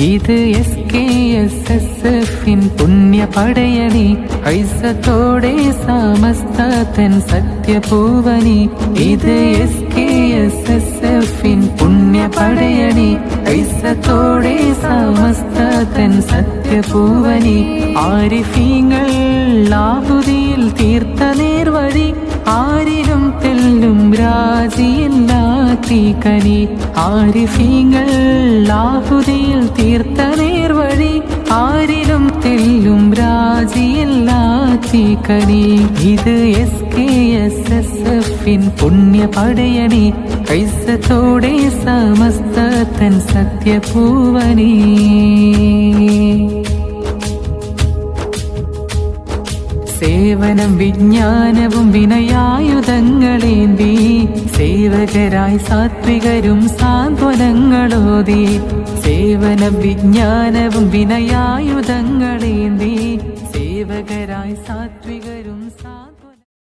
ഇത് S K S S എഫിൻ പുണ്യ പടയണി ഐസത്തോടെ സമസ്തൻ സത്യപൂവനി ഇത് എസ് കെ എസ് എസ് എഫിൻ പുണ്യ പടയണി ഐസത്തോടെ സമസ്തൻ സത്യപൂവനി ആരിഫീങ്ങൾ ലാഹുദിയിൽ തീർത്ത നേർവഴി ആരിലും കനി ആരിഫീങ്ങൾ ലാഹുദിയിൽ തീർത്ത നേർവഴി ആരിലും തെല്ലും രാജിയില്ലാത്തി കനി ഇത് എസ് കെ എസ് എസ് എഫിൻ പുണ്യ പടയണി കൈസത്തോടെ സമസ്തൻ സത്യപൂവനീ. സേവനം വിജ്ഞാനവും വിനയായുധങ്ങളേന്തി. സേവകരായി സാത്വികരും സാന്ത്വനങ്ങളോതി. സേവനം വിജ്ഞാനവും വിനയായുധങ്ങളേന്തി. സേവകരായി സാത്വികരും സാ